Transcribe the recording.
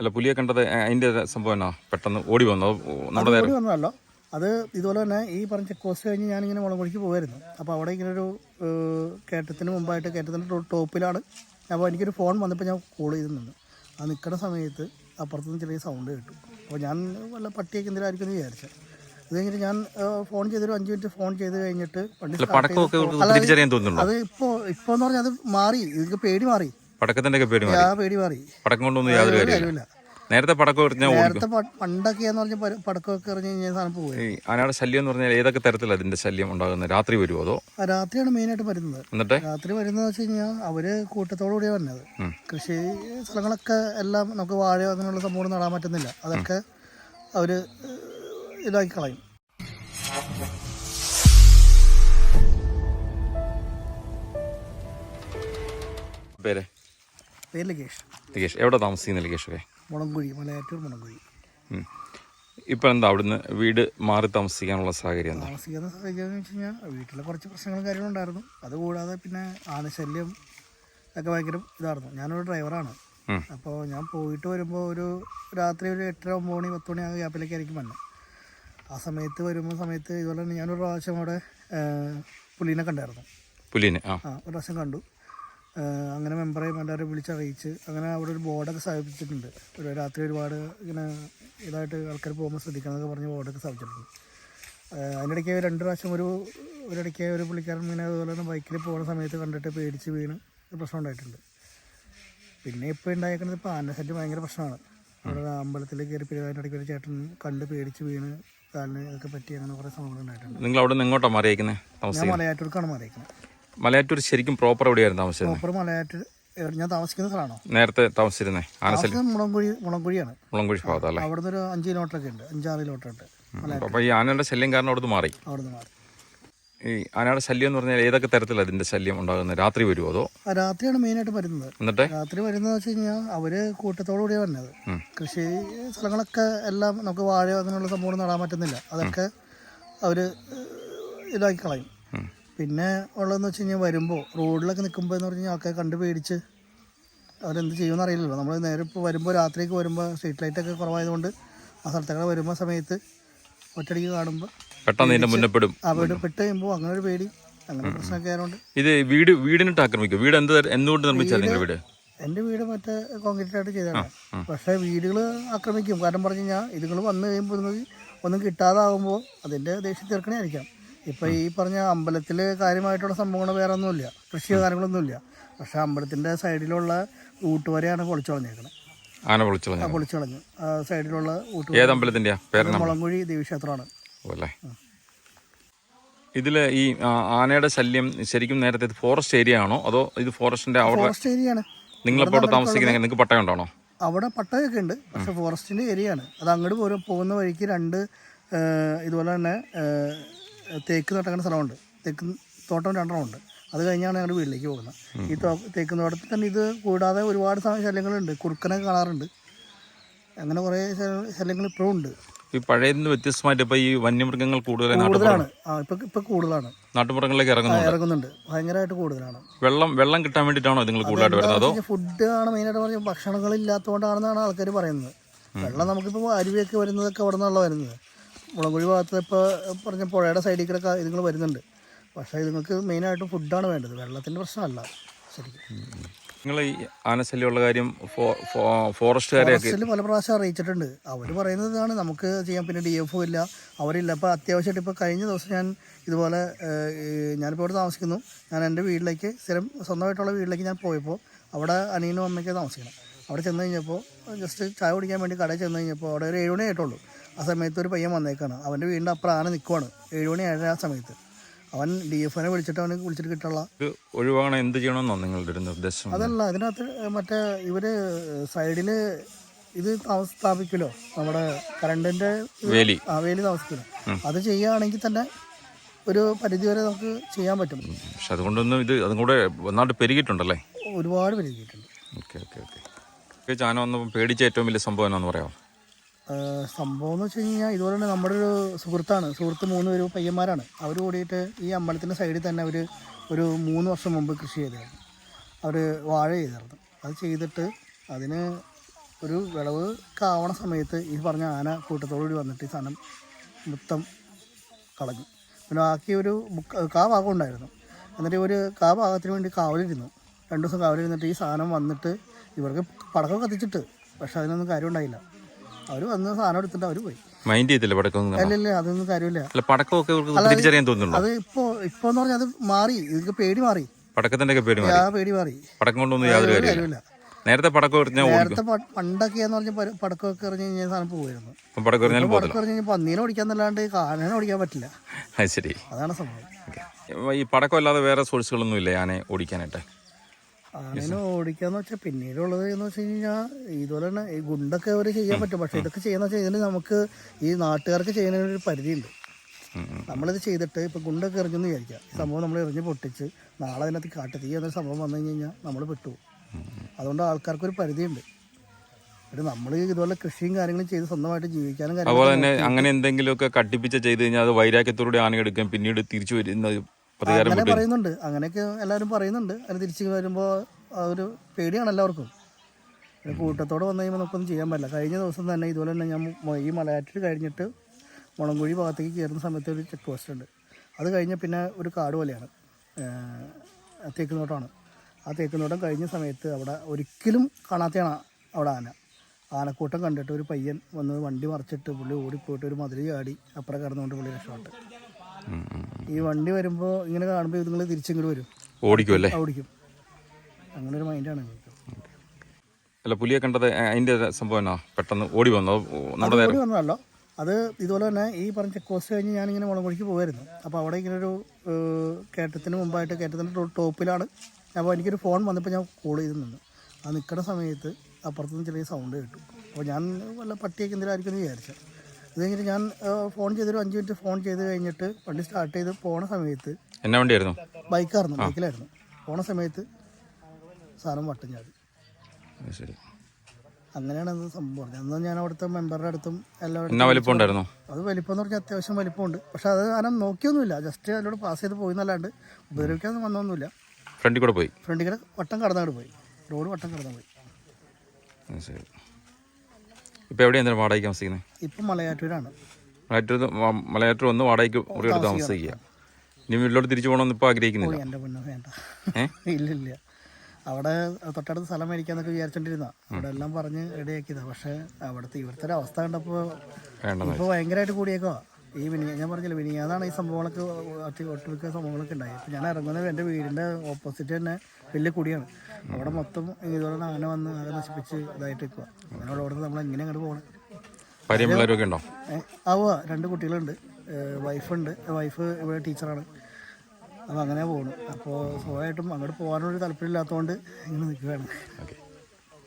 അല്ല പുലിയെ കണ്ടത് അതിന്റെ സംഭവം എന്നാ? പെട്ടെന്ന് ഓടി വന്നു? നമ്മുടെ ഓടി വന്നതല്ല. അത് ഇതുപോലെ തന്നെ ഈ പറഞ്ഞ ചെക്ക് പോസ്റ്റ് കഴിഞ്ഞ് ഞാനിങ്ങനെ മുളകുഴിക്ക് പോകുമായിരുന്നു അപ്പോൾ അവിടെ ഇങ്ങനെ ഒരു കേട്ടത്തിന് കയറ്റത്തിന് മുമ്പായിട്ട് കയറ്റത്തിന്റെ ടോപ്പിലാണ്. അപ്പോൾ എനിക്കൊരു ഫോൺ വന്നപ്പോൾ ഞാൻ കോൾ ചെയ്ത് നിന്ന്. ആ നിൽക്കുന്ന സമയത്ത് അപ്പുറത്തുനിന്ന് ചെറിയ സൗണ്ട് കേട്ടു. അപ്പോൾ ഞാൻ വല്ല പട്ടിയൊക്കെ എന്തെങ്കിലും എന്ന് വിചാരിച്ചത് ഇത് കഴിഞ്ഞിട്ട് ഞാൻ ഫോൺ ചെയ്തൊരു അഞ്ച് മിനിറ്റ് ഫോൺ ചെയ്ത് കഴിഞ്ഞിട്ട് പണ്ട് അത് ഇപ്പോൾ ഇപ്പോൾ എന്ന് പറഞ്ഞാൽ അത് മാറി. ഇതിക്ക് പേടി മാറി. പടക്കത്തിന്റെ ഒക്കെ പേടി മാറി. ആ പേടി മാറി. പടക്കം കൊണ്ടൊന്നും യാതൊരു കാര്യമില്ല. നേരത്തെ പടക്കം എറിഞ്ഞാൽ നേരത്തെ പണ്ടൊക്കെ എന്ന് പറഞ്ഞാൽ പടക്കമൊക്കെ എറിഞ്ഞു കഴിഞ്ഞാൽ സാധനം പോകും ഈ ആനയുടെ ശല്യം എന്ന് പറഞ്ഞാൽ ഏതൊക്കെ തരത്തിലാണ് അതിന്റെ ശല്യം ഉണ്ടാകുന്നത്? രാത്രി വരുമോ അതോ? രാത്രിയാണ് മെയിനായിട്ട് വരുന്നത്. എന്നിട്ട്? രാത്രി വരുന്നത് വെച്ച് കഴിഞ്ഞാൽ അവർ കൂട്ടത്തോടു കൂടിയാണ് വരുന്നത് കൃഷി സ്ഥലങ്ങളൊക്കെ എല്ലാം നമുക്ക് വാഴ അങ്ങനെയുള്ള സംഭവം നടാൻ പറ്റുന്നില്ല. അതൊക്കെ അവർ ഇതാക്കി കളയും. പേര്? പേര് ലഗേഷ്. എവിടെ താമസിക്കുന്ന ലികേഷൊക്കെ മുളങ്കുഴി മലയാറ്റൂർ മുളങ്കുഴി. ഇപ്പം എന്താ അവിടുന്ന് വീട് മാറി താമസിക്കാനുള്ള സാഹചര്യം എന്താ? താമസിക്കുന്ന സാഹചര്യം എന്ന് വെച്ച് കഴിഞ്ഞാൽ വീട്ടിലെ കുറച്ച് പ്രശ്നങ്ങളും കാര്യങ്ങളും ഉണ്ടായിരുന്നു. അതുകൂടാതെ പിന്നെ ആനശല്യം ഒക്കെ ഭയങ്കര ഇതായിരുന്നു. ഞാനൊരു ഡ്രൈവറാണ്. അപ്പോൾ ഞാൻ പോയിട്ട് വരുമ്പോൾ ഒരു രാത്രി ഒരു എട്ടര ഒമ്പത് മണി പത്ത് മണി ആ ഗ്യാപ്പിലേക്ക് ആയിരിക്കും വന്നത് ആ സമയത്ത് വരുമ്പോൾ സമയത്ത് ഇതുപോലെ തന്നെ ഞാനൊരു പ്രാവശ്യം അവിടെ പുലീനെ കണ്ടായിരുന്നു. പുലീനെ ആ ഒരു പ്രാവശ്യം കണ്ടു. അങ്ങനെ മെമ്പറേയും എല്ലാവരെയും വിളിച്ചറിയിച്ച് അങ്ങനെ അവിടെ ഒരു ബോർഡൊക്കെ സ്ഥാപിച്ചിട്ടുണ്ട്. ഒരു രാത്രി ഒരുപാട് ഇങ്ങനെ ഇതായിട്ട് ആൾക്കാർ പോകുമ്പോൾ ശ്രദ്ധിക്കണം എന്നൊക്കെ പറഞ്ഞ് ബോർഡൊക്കെ സ്ഥാപിച്ചിട്ടുണ്ട്. അതിനിടയ്ക്ക് രണ്ട് പ്രാവശ്യം ഒരു ഒരിടയ്ക്ക് ഒരു പുള്ളിക്കാരൻ ഇങ്ങനെ അതുപോലെ തന്നെ ബൈക്കിൽ പോകുന്ന സമയത്ത് കണ്ടിട്ട് പേടിച്ച് വീണ് ഒരു പ്രശ്നം ഉണ്ടായിട്ടുണ്ട്. പിന്നെ ഇപ്പോൾ ഉണ്ടായിരിക്കുന്നത് ഇപ്പോൾ ആനശല്യം ഭയങ്കര പ്രശ്നമാണ്. അവിടെ അമ്പലത്തിൽ കയറി പെരുവാനിടയ്ക്ക് ഒരു ചേട്ടൻ കണ്ട് പേടിച്ച് വീണ് കാലിന് ഇതൊക്കെ പറ്റി അങ്ങനെ കുറേ സംഭവങ്ങൾ ഉണ്ടായിട്ടുണ്ട്. നിങ്ങൾ അവിടെ നിന്ന് എങ്ങോട്ടാണ് മാറിയേക്കുന്നത് ഞാൻ മലയാറ്റൂർക്കാണ് മാറിയിരിക്കുന്നത് മലയാറ്റൂർ ശരിക്കും പ്രോപ്പർ എവിടെയായിരുന്നു താമസിച്ചത് പ്രോപ്പർ മലയാറ്റൂർ ഞാൻ താമസിക്കുന്ന സ്ഥലമാണോ? നേരത്തെ താമസിച്ചിരുന്നേ. താമസിക്കുന്നത് മുളങ്കുഴി മുളങ്കുഴിയാണ്. മുളങ്കുഴി ഭാഗത്ത് അല്ലേ? അവിടെ ഒരു അഞ്ച് കിലോമീറ്ററൊക്കെ ഉണ്ട് അഞ്ചാറ് കിലോമീറ്റർ ഉണ്ട് അപ്പോൾ ഈ ആനയുടെ ശല്യം കാരണം അവിടുന്ന് മാറി? അവിടെ നിന്ന് മാറി. ഈ ആനയുടെ ശല്യം എന്ന് പറഞ്ഞാൽ ഏതൊക്കെ തരത്തിലാണ് അതിന്റെ ശല്യം ഉണ്ടാകുന്നത്? രാത്രി വരുമോ അതോ? രാത്രിയാണ് മെയിനായിട്ട് വരുന്നത്. എന്നിട്ട്? രാത്രി വരുന്നത് വെച്ച് കഴിഞ്ഞാൽ അവർ കൂട്ടത്തോടു കൂടിയാണ് വരുന്നത്. കൃഷി സ്ഥലങ്ങളൊക്കെ എല്ലാം നമുക്ക് വാഴ അങ്ങനെയുള്ള സംഭവം നടാൻ പറ്റുന്നില്ല. അതൊക്കെ അവർ ഇതാക്കി കളയും. പിന്നെ ഉള്ളതെന്ന് വെച്ച് കഴിഞ്ഞാൽ വരുമ്പോൾ റോഡിലൊക്കെ നിൽക്കുമ്പോൾ എന്ന് പറഞ്ഞാൽ ആൾക്കാർ കണ്ട് പേടിച്ച് അവരെന്ത് ചെയ്യുമെന്ന് അറിയില്ലല്ലോ. നമ്മൾ നേരെ ഇപ്പോൾ വരുമ്പോൾ രാത്രിക്ക് വരുമ്പോൾ സ്ട്രീറ്റ് ലൈറ്റൊക്കെ കുറവായതുകൊണ്ട് ആ സ്ഥലത്തൊക്കെ വരുമ്പോൾ സമയത്ത് ഒറ്റടിക്ക് കാണുമ്പോൾ പെട്ടെന്ന് ഇതിന്റെ മുന്നപ്പെടും അവിടെ വീട് പെട്ട് കഴിയുമ്പോൾ അങ്ങനെ ഒരു പേടി. അങ്ങനെ പ്രശ്നമൊക്കെ ആയതുകൊണ്ട് ഇത് വീട് വീടിനിട്ട് ആക്രമിക്കും വീട് എന്ത് എന്തുകൊണ്ട് നിർമ്മിച്ചാൽ വീട് എന്റെ വീട് മറ്റേ കോൺക്രീറ്റ് ആയിട്ട് ചെയ്തതാണ്. പക്ഷേ വീടുകൾ ആക്രമിക്കും. കാരണം പറഞ്ഞു കഴിഞ്ഞാൽ ഇതുങ്ങൾ വന്നു കഴിയുമ്പോൾ ഒന്നും കിട്ടാതാവുമ്പോൾ അതിന്റെ ദേഷ്യം തീർക്കണേ ആയിരിക്കാം. ഇപ്പം ഈ പറഞ്ഞ അമ്പലത്തിൽ കാര്യമായിട്ടുള്ള സംഭവങ്ങൾ വേറെ ഒന്നുമില്ല കൃഷിയോ കാര്യങ്ങളൊന്നുമില്ല. പക്ഷേ അമ്പലത്തിന്റെ സൈഡിലുള്ള ഊട്ടുവരെയാണ് പൊളിച്ചു ആന പൊളിച്ചു കളഞ്ഞു പൊളിച്ചു കളഞ്ഞു. സൈഡിലുള്ള ഏത് മുളങ്കുഴി ദേവീക്ഷേത്രമാണ്. അല്ലേ ഇതിൽ ഈ ആനയുടെ ശല്യം ശരിക്കും നേരത്തെ ഫോറസ്റ്റ് ഏരിയ ആണോ? അതോ ഇത് ഫോറസ്റ്റിന്റെ ഫോറസ്റ്റ് നിങ്ങളിപ്പോൾ അവിടെ താമസിക്കുന്ന നിങ്ങൾക്ക് പട്ടയം ഉണ്ടോ? അവിടെ പട്ടയൊക്കെ ഉണ്ട്. പക്ഷെ ഫോറസ്റ്റിന്റെ ഏരിയ ആണ്. അത് അങ്ങോട്ട് പോകുന്ന വഴിക്ക് രണ്ട് ഇതുപോലെ തന്നെ തേക്ക് തോട്ടങ്ങനെ സ്ഥലമുണ്ട്. തേക്ക് തോട്ടം രണ്ടെണ്ണം ഉണ്ട് അത് കഴിഞ്ഞാണ് ഞങ്ങളുടെ വീട്ടിലേക്ക് പോകുന്നത്. ഈ തോ തേക്ക് തോട്ടത്തിൽ തന്നെ ഇത് കൂടാതെ ഒരുപാട് ശല്യങ്ങളുണ്ട്. കുറുക്കനൊക്കെ കാണാറുണ്ട്. അങ്ങനെ കുറേ ശല്യങ്ങൾ ഇപ്പോഴും ഉണ്ട്. ഈ പഴയതിന് വ്യത്യസ്തമായിട്ട് ഇപ്പൊ ഈ വന്യമൃഗങ്ങൾ കൂടുതലാണ്. ഇപ്പൊ കൂടുതലാണ്. നാട്ടുപുറങ്ങളിലേക്ക് ഇറങ്ങുന്നുണ്ട്. ഇറങ്ങുന്നുണ്ട്. ഭയങ്കരമായിട്ട് കൂടുതലാണ്. വെള്ളം വെള്ളം കിട്ടാൻ വേണ്ടിയിട്ടാണോ നിങ്ങൾ കൂടുതലായിട്ട് വരുന്നത്? അതോ ഫുഡ് ആണ് മെയിനായിട്ട് പറഞ്ഞ ഭക്ഷണങ്ങൾ ഇല്ലാത്തതുകൊണ്ടാണെന്നാണ് ആൾക്കാർ പറയുന്നത്. വെള്ളം നമുക്കിപ്പോൾ അരുവിയൊക്കെ വരുന്നതൊക്കെ അവിടെ നിന്നുള്ള വരുന്നത്. മുളകുഴി ഭാഗത്ത് ഇപ്പോൾ പറഞ്ഞ പുഴയുടെ സൈഡിൽ കൂടെ ഇതുങ്ങൾ വരുന്നുണ്ട്. പക്ഷേ ഇതുങ്ങൾക്ക് മെയിനായിട്ട് ഫുഡാണ് വേണ്ടത്. വെള്ളത്തിന്റെ പ്രശ്നമല്ല ശരിക്കും. നിങ്ങൾ ഈ ആനശല്യമുള്ള കാര്യം ഫോറസ്റ്റ് ഫോ- ഫോറസ്റ്റുകാരെയൊക്കെ ഫോറസ്റ്റിൽ പല പ്രാവശ്യം അറിയിച്ചിട്ടുണ്ട്. അവർ പറയുന്നതാണ് നമുക്ക് ചെയ്യാൻ പിന്നെ ഡി എഫ് ഇല്ല. അവരില്ല. അപ്പോൾ അത്യാവശ്യമായിട്ട് ഇപ്പോൾ കഴിഞ്ഞ ദിവസം ഞാൻ ഇതുപോലെ ഞാനിപ്പോൾ ഇവിടെ താമസിക്കുന്നു. ഞാൻ എന്റെ വീട്ടിലേക്ക് സ്ഥിരം സ്വന്തമായിട്ടുള്ള വീട്ടിലേക്ക് ഞാൻ പോയപ്പോൾ അവിടെ അനിയനും അമ്മയ്ക്ക് താമസിക്കണം. അവിടെ ചെന്ന് കഴിഞ്ഞപ്പോൾ ജസ്റ്റ് ചായ കുടിക്കാൻ വേണ്ടി കടയിൽ ചെന്ന് കഴിഞ്ഞപ്പോൾ അവിടെ ഒരു ഏഴുമണി ആയിട്ടുള്ളൂ. ആ സമയത്ത് ഒരു പയ്യൻ വന്നേക്കാണ്. അവന്റെ വീടിന്റെ അപ്പുറം ആന നിൽക്കുവാണ് ഏഴുമണി ഏഴര ആ സമയത്ത്. അവൻ ഡി എഫ് എഫിനെ വിളിച്ചിട്ട് അവന് വിളിച്ചിട്ട് കിട്ടുള്ള ഇത് ഒഴിവാകണം എന്ത് ചെയ്യണമെന്നോ നിങ്ങളുടെ ഒരു നിർദ്ദേശം? അതല്ല അതിനകത്ത് മറ്റേ ഇവർ സൈഡിൽ ഇത് സ്ഥാപിക്കുമല്ലോ? നമ്മുടെ കറണ്ടിന്റെ വേലി. ആ വേലി താമസിക്കുമല്ലോ? അത് ചെയ്യുകയാണെങ്കിൽ തന്നെ ഒരു പരിധി വരെ നമുക്ക് ചെയ്യാൻ പറ്റും. പക്ഷെ അതുകൊണ്ടൊന്നും ഇത് അതും കൂടെ നന്നായിട്ട് പെരുകിയിട്ടുണ്ടല്ലേ? ഒരുപാട് പെരുകിയിട്ടുണ്ട്. Okay okay okay. ചാന വന്നപ്പോൾ പേടിച്ച ഏറ്റവും വലിയ സംഭവം എന്നാന്ന് പറയാമോ? സംഭവം എന്ന് വെച്ച് കഴിഞ്ഞാൽ ഇതുപോലെ തന്നെ നമ്മുടെ ഒരു സുഹൃത്താണ്. സുഹൃത്ത് മൂന്ന് പേര് പയ്യന്മാരാണ്. അവർ കൂടിയിട്ട് ഈ അമ്പലത്തിന്റെ സൈഡിൽ തന്നെ അവർ ഒരു മൂന്ന് വർഷം മുമ്പ് കൃഷി ചെയ്തായിരുന്നു. അവർ വാഴ ചെയ്തായിരുന്നു. അത് ചെയ്തിട്ട് അതിന് ഒരു വിളവ് കാവണ സമയത്ത് ഈ പറഞ്ഞ ആന കൂട്ടത്തോടുകൂടി വന്നിട്ട് ഈ സാധനം മൊത്തം കളഞ്ഞു. പിന്നെ ബാക്കി ഒരു കാ ഭാഗം ഉണ്ടായിരുന്നു. എന്നിട്ട് ഒരു കാ ഭാഗത്തിന് വേണ്ടി കാവലിരുന്നു. രണ്ട് ദിവസം കാവലിരുന്നിട്ട് ഈ സാധനം വന്നിട്ട് ഇവർക്ക് പടക്കം കത്തിച്ചിട്ട് പക്ഷെ അതിനൊന്നും കാര്യം ഉണ്ടായില്ല അവർ വന്ന് സാധനം എടുത്തിട്ട് അവർ പോയി. മൈൻഡ് ചെയ്തില്ല പടക്കം അല്ലല്ല അതൊന്നും കാര്യമില്ല. അല്ല പടക്കമൊക്കെ തിരിച്ചറിയാൻ തോന്നുന്നു അത് ഇപ്പോ ഇപ്പൊ എന്ന് പറഞ്ഞാൽ അത് മാറി ഇതൊക്കെ പേടി മാറി. പടക്കത്തിന്റെ ഒക്കെ പേര് മാറി. ആ പേടി മാറി. പടക്കം കൊണ്ടൊന്നും യാതൊരു കാര്യമില്ല. നേരത്തെ പടക്കം എറിഞ്ഞാൽ നേരത്തെ പണ്ടൊക്കെ എന്ന് പറഞ്ഞാൽ പടക്കം പടക്കമൊക്കെ എറിഞ്ഞ് കഴിഞ്ഞാൽ സാധനം പോകുമായിരുന്നു പടക്കം എറിഞ്ഞാൽ പടക്കം എറിഞ്ഞ് പന്നീനെ ഓടിക്കാന്നല്ലാണ്ട് കാനനെ ഓടിക്കാൻ പറ്റില്ല. അത് ശരി. അതാണ് സംഭവം. ഈ പടക്കം അല്ലാതെ വേറെ സോഴ്സുകളൊന്നും ഇല്ല ഞാൻ ഓടിക്കാനായിട്ട്. ആനേനെ ഓടിക്കാന്ന് വെച്ചാൽ പിന്നീടുള്ളത് എന്ന് വെച്ച് കഴിഞ്ഞാൽ ഇതുപോലെ തന്നെ ഈ ഗുണ്ടൊക്കെ അവർ ചെയ്യാൻ പറ്റും. പക്ഷെ ഇതൊക്കെ ചെയ്യുന്ന വെച്ചാൽ ഇതിന് നമുക്ക് ഈ നാട്ടുകാർക്ക് ചെയ്യുന്നതിന് ഒരു പരിധിയുണ്ട്. നമ്മളിത് ചെയ്തിട്ട് ഇപ്പം ഗുണ്ടൊക്കെ എറിഞ്ഞെന്ന് വിചാരിക്കാം. ഈ സംഭവം നമ്മൾ എറിഞ്ഞ് പൊട്ടിച്ച് നാളെ അതിനകത്ത് കാട്ടുതീ എന്നൊരു സംഭവം വന്നു കഴിഞ്ഞാൽ നമ്മൾ പെട്ടു അതുകൊണ്ട് ആൾക്കാർക്കൊരു പരിധിയുണ്ട്. നമ്മൾ ഇതുപോലെ കൃഷിയും കാര്യങ്ങളും ചെയ്ത് സ്വന്തമായിട്ട് ജീവിക്കാനും അതുപോലെ തന്നെ അങ്ങനെ എന്തെങ്കിലുമൊക്കെ കട്ടിപ്പിച്ച ചെയ്ത് കഴിഞ്ഞാൽ അത് വൈരാഗ്യത്തോടെ ആന എടുക്കും പിന്നീട് തിരിച്ചു വരുന്ന അങ്ങനെ പറയുന്നുണ്ട്. അങ്ങനെയൊക്കെ എല്ലാവരും പറയുന്നുണ്ട്. അതിന് തിരിച്ച് വരുമ്പോൾ ഒരു പേടിയാണ് എല്ലാവർക്കും. കൂട്ടത്തോടെ വന്നു കഴിയുമ്പോൾ നമുക്കൊന്നും ചെയ്യാൻ പറ്റില്ല. കഴിഞ്ഞ ദിവസം തന്നെ ഇതുപോലെ തന്നെ ഞാൻ ഈ മലയാറ്റിൽ കഴിഞ്ഞിട്ട് മുളങ്കുഴി ഭാഗത്തേക്ക് കയറുന്ന സമയത്ത് ഒരു ചെക്ക് പോസ്റ്റ് ഉണ്ട്. അത് കഴിഞ്ഞ പിന്നെ ഒരു കാട് പോലെയാണ്. തേക്കുന്നോട്ടമാണ് ആ തേക്കുന്നോട്ടം കഴിഞ്ഞ സമയത്ത് അവിടെ ഒരിക്കലും കാണാത്തയാണ് അവിടെ ആന. ആനക്കൂട്ടം കണ്ടിട്ട് ഒരു പയ്യൻ വന്ന് വണ്ടി മറിച്ചിട്ട് പുള്ളി ഓടിപ്പോയിട്ട് ഒരു മതിൽ ചാടി അപ്പുറം കടന്നുകൊണ്ട് പുള്ളി രക്ഷപ്പെട്ടു. ഈ വണ്ടി വരുമ്പോൾ ഇങ്ങനെ കാണുമ്പോൾ ഇതുങ്ങൾ തിരിച്ചിങ്ങോട്ട് വരും. ഓടിക്കും അല്ലേ? ഓടിക്കും. അങ്ങനെ ഒരു മൈൻഡാണ് അല്ല പുലിയെ കണ്ടത് അതിന്റെ സംഭവം എന്നാ? പെട്ടെന്ന് ഓടി വന്നോ? നമ്മുടെ ഓടി വന്നതല്ലോ. അത് ഇതുപോലെ തന്നെ ഈ പറഞ്ഞ ചെക്ക് പോസ്റ്റ് കഴിഞ്ഞ് ഞാനിങ്ങനെ മുളകുടിക്ക് പോകുമായിരുന്നു അപ്പോൾ അവിടെ ഇങ്ങനെ ഒരു കയറ്റത്തിന് മുമ്പായിട്ട് കയറ്റത്തിന്റെ ടോപ്പിലാണ്. അപ്പോൾ എനിക്കൊരു ഫോൺ വന്നപ്പോൾ ഞാൻ കോൾ ചെയ്ത് നിന്നു. ആ നിൽക്കുന്ന സമയത്ത് അപ്പുറത്തുനിന്ന് ചെറിയ സൗണ്ട് കേട്ടു. അപ്പോൾ ഞാൻ വല്ല പട്ടിയൊക്കെ എന്തെങ്കിലും ആയിരിക്കും എന്ന് വിചാരിച്ചു. ഇത് കഴിഞ്ഞിട്ട് ഞാൻ ഫോൺ ചെയ്തൊരു അഞ്ച് മിനിറ്റ് ഫോൺ ചെയ്ത് കഴിഞ്ഞിട്ട് വണ്ടി സ്റ്റാർട്ട് ചെയ്ത് പോണ സമയത്ത് എന്നാ വണ്ടിയായിരുന്നു? ബൈക്കായിരുന്നു ബൈക്കിലായിരുന്നു. പോണ സമയത്ത് സാധനം വട്ടം ചാടി ശരി. അങ്ങനെയാണ് അത് സംഭവം. അന്ന് എന്നാൽ ഞാൻ അവിടുത്തെ മെമ്പറുടെ അടുത്തും എല്ലാവരും വലിപ്പം ഉണ്ടായിരുന്നു? അത് വലിപ്പം എന്ന് പറഞ്ഞാൽ അത്യാവശ്യം വലിപ്പമുണ്ട്. പക്ഷെ അത് കാരണം നോക്കിയൊന്നുമില്ല. ജസ്റ്റ് അതിലൂടെ പാസ് ചെയ്ത് പോയി എന്നല്ലാണ്ട് ഉപദ്രവിക്കാൻ വന്നൊന്നുമില്ല. ഫ്രണ്ടിൽ കൂടെ പോയി? ഫ്രണ്ടിൽ കൂടെ വട്ടം കടന്നാട് പോയി. റോഡ് വട്ടം കടന്നു പോയി. ശരി. ഇപ്പം എവിടെയാണ് വാടകയ്ക്ക് താമസിക്കുന്നത് ഇപ്പം മലയാറ്റൂരാണ്. മലയാറ്റൂർ മലയാറ്റൂർ ഒന്ന് വാടകയ്ക്ക് മുറിയെടുത്ത് താമസിക്കുക. ഇനി വീട്ടിലോട്ട് തിരിച്ചു പോകണമെന്ന് ഇപ്പോൾ ആഗ്രഹിക്കുന്നില്ല. പോയി എന്റെ പൊന്നു വേണ്ട. അവിടെ തൊട്ടടുത്ത് സ്ഥലം മേടിക്കാന്നൊക്കെ വിചാരിച്ചോണ്ടിരുന്ന അവിടെ എല്ലാം പറഞ്ഞ് റെഡിയാക്കിയതാ. പക്ഷെ അവിടുത്തെ ഇവിടുത്തെ ഒരു അവസ്ഥ കണ്ടപ്പോൾ ഇപ്പോൾ ഭയങ്കരമായിട്ട് കൂടിയേക്കോ ഈ വിനി ഞാൻ പറഞ്ഞില്ല വിനിയാതാണ് ഈ സംഭവങ്ങളൊക്കെ ഒട്ടുമിക്ക സംഭവങ്ങളൊക്കെ ഉണ്ടായി. ഇപ്പം ഞാൻ ഇറങ്ങുന്നത് എന്റെ വീടിന്റെ ഓപ്പോസിറ്റ് തന്നെ വലിയ കുടിയാണ്. അവിടെ മൊത്തം ഇതുപോലെ ആന വന്ന് ആകെ നശിപ്പിച്ച് ഇതായിട്ട് നിൽക്കുക അങ്ങനെ അവിടെ നമ്മൾ എങ്ങനെ അങ്ങോട്ട് പോകണം ഉണ്ടോ? ആവുക രണ്ട് കുട്ടികളുണ്ട്. വൈഫുണ്ട്. വൈഫ് ഇവിടെ ടീച്ചറാണ്. അപ്പോൾ അങ്ങനെ പോകണം അപ്പോൾ സ്വാഭാവികമായിട്ടും അങ്ങോട്ട് പോകാനൊരു താല്പര്യമില്ലാത്തതുകൊണ്ട് ഇങ്ങനെ നിൽക്കുകയാണ് ഓക്കെ.